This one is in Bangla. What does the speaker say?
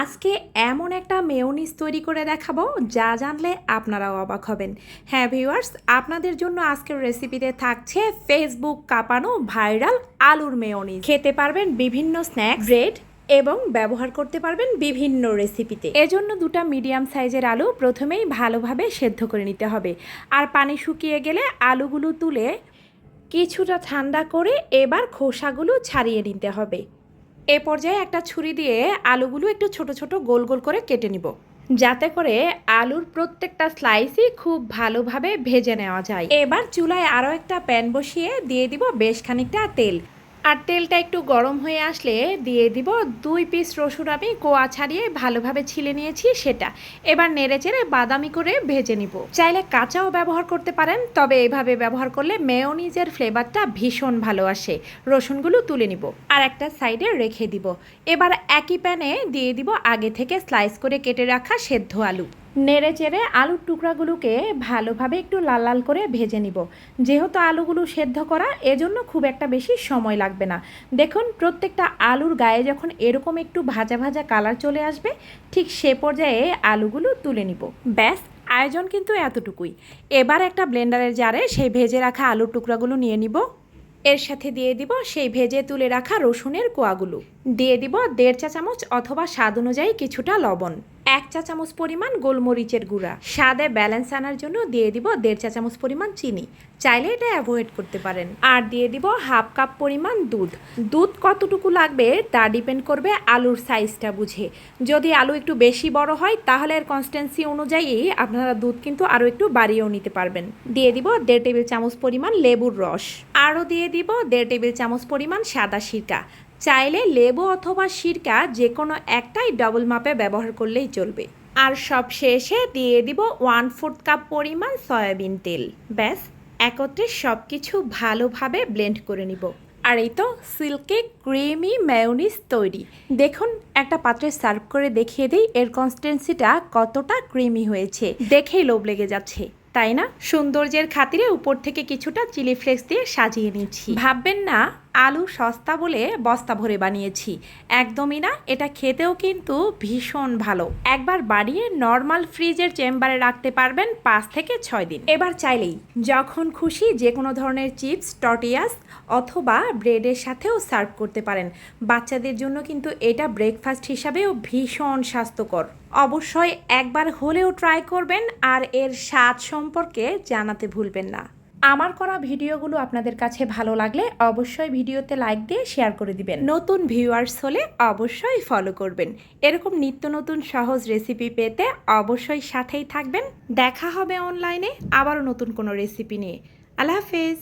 আজকে এমন একটা মেয়োনিজ তৈরি করে দেখাবো, যা জানলে আপনারাও অবাক হবেন। হ্যাঁ ভিউয়ার্স আপনাদের জন্য আজকের রেসিপিতে থাকছে ফেসবুক কাঁপানো ভাইরাল আলুর মেয়োনিজ খেতে পারবেন বিভিন্ন স্ন্যাক্স ব্রেড এবং ব্যবহার করতে পারবেন বিভিন্ন রেসিপিতে এজন্য দুটো মিডিয়াম সাইজের আলু প্রথমেই ভালোভাবে সেদ্ধ করে নিতে হবে। আর পানি শুকিয়ে গেলে আলুগুলো তুলে কিছুটা ঠান্ডা করে এবার খোসাগুলো ছাড়িয়ে নিতে হবে। এ পর্যায়ে একটা ছুরি দিয়ে আলুগুলো একটু ছোট ছোট গোল গোল করে কেটে নিব। যাতে করে আলুর প্রত্যেকটা স্লাইসই খুব ভালোভাবে ভেজে নেওয়া যায়। এবার চুলায় আরও একটা প্যান বসিয়ে দিয়ে দিব বেশ খানিকটা তেল। আর তেলটা একটু গরম হয়ে আসলে দিয়ে দিব দুই পিস রসুন আমি কোয়া ছাড়িয়ে ভালোভাবে ছিলে নিয়েছি সেটা। এবার নেড়ে চেড়ে বাদামি করে ভেজে নিব। চাইলে কাঁচাও ব্যবহার করতে পারেন, তবে এভাবে ব্যবহার করলে মেয়োনিজের ফ্লেভারটা ভীষণ ভালো আসে। রসুনগুলো তুলে নিব আর একটা সাইডে রেখে দিব। এবার একই প্যানে দিয়ে দিব আগে থেকে স্লাইস করে কেটে রাখা সেদ্ধ আলু। নেড়ে চেড়ে আলুর টুকরাগুলোকে ভালোভাবে একটু লাল লাল করে ভেজে নিব। যেহেতু আলুগুলো সেদ্ধ করা, এজন্য খুব একটা বেশি সময় লাগবে না। দেখুন, প্রত্যেকটা আলুর গায়ে যখন এরকম একটু ভাজা ভাজা কালার চলে আসবে, ঠিক সে পর্যায়ে আলুগুলো তুলে নিব। ব্যাস, আয়োজন কিন্তু এতটুকুই। এবার একটা ব্লেন্ডারের জারে সেই ভেজে রাখা আলুর টুকরাগুলো নিয়ে নিব। এর সাথে দিয়ে দিব সেই ভেজে তুলে রাখা রসুনের কোয়াগুলো। দিয়ে দিব দেড় চা চামচ অথবা স্বাদ অনুযায়ী কিছুটা লবণ। এক চা চামচ পরিমাণ গোলমরিচের গুঁড়া। স্বাদে ব্যালেন্স আনার জন্য দিয়ে দিব দেড় চা চামচ পরিমাণ চিনি। চাইলে এটা অ্যাভয়েড করতে পারেন। আর দিয়ে দিব হাফ কাপ পরিমাণ দুধ। দুধ কতটুকু লাগবে তা ডিপেন্ড করবে আলুর সাইজটা বুঝে। যদি আলু একটু বেশি বড় হয়, তাহলে এর কনস্ট্যান্সি অনুযায়ী আপনারা দুধ কিন্তু আরও একটু বাড়িয়েও নিতে পারবেন। দিয়ে দিব দেড় টেবিল চামচ পরিমাণ লেবুর রস। আরও দিয়ে দিব দেড় টেবিল চামচ পরিমাণ সাদা সিরকা। চাইলে লেবু অথবা সিরকা যে কোনো একটাই ডবল মাপে ব্যবহার করলেই চলবে। আর সব শেষে দিয়ে দিব ওয়ান ফোর্থ কাপ পরিমাণ সয়াবিন তেল। ব্যাস, একত্রে সব কিছু ভালোভাবে ব্লেন্ড করে নিব। আর এই তো সিল্কে ক্রিমি ম্যায়োনিজ তৈরি। দেখুন, একটা পাত্রে সার্ভ করে দেখিয়ে দিই, এর কনসিস্টেন্সিটা কতটা ক্রিমি হয়েছে। দেখেই লোভ লেগে যাচ্ছে, তাই না? সৌন্দর্যের খাতিরে উপর থেকে কিছুটা চিলি ফ্লেক্স দিয়ে সাজিয়ে নিচ্ছি। ভাববেন না আলু সস্তা বলে বস্তা ভরে বানিয়েছি। একদমই না, এটা খেতেও কিন্তু ভীষণ ভালো। একবার বাড়িয়ে নর্মাল ফ্রিজের চেম্বারে রাখতে পারবেন পাঁচ থেকে ছয় দিন। এবার চাইলেই, যখন খুশি যে কোনো ধরনের চিপস, টটিয়াস অথবা ব্রেডের সাথেও সার্ভ করতে পারেন। বাচ্চাদের জন্য কিন্তু এটা ব্রেকফাস্ট হিসাবেও ভীষণ স্বাস্থ্যকর। অবশ্যই একবার হলেও ট্রাই করবেন আর এর স্বাদ সম্পর্কে জানাতে ভুলবেন না। আমার করা ভিডিওগুলো আপনাদের কাছে ভালো লাগলে অবশ্যই ভিডিওতে লাইক দিয়ে শেয়ার করে দিবেন। নতুন ভিউয়ার্স হলে অবশ্যই ফলো করবেন। এরকম নিত্য নতুন সহজ রেসিপি পেতে অবশ্যই সাথেই থাকবেন। দেখা হবে অনলাইনে আবারও নতুন কোনো রেসিপি নিয়ে। আল্লাহ হাফেজ।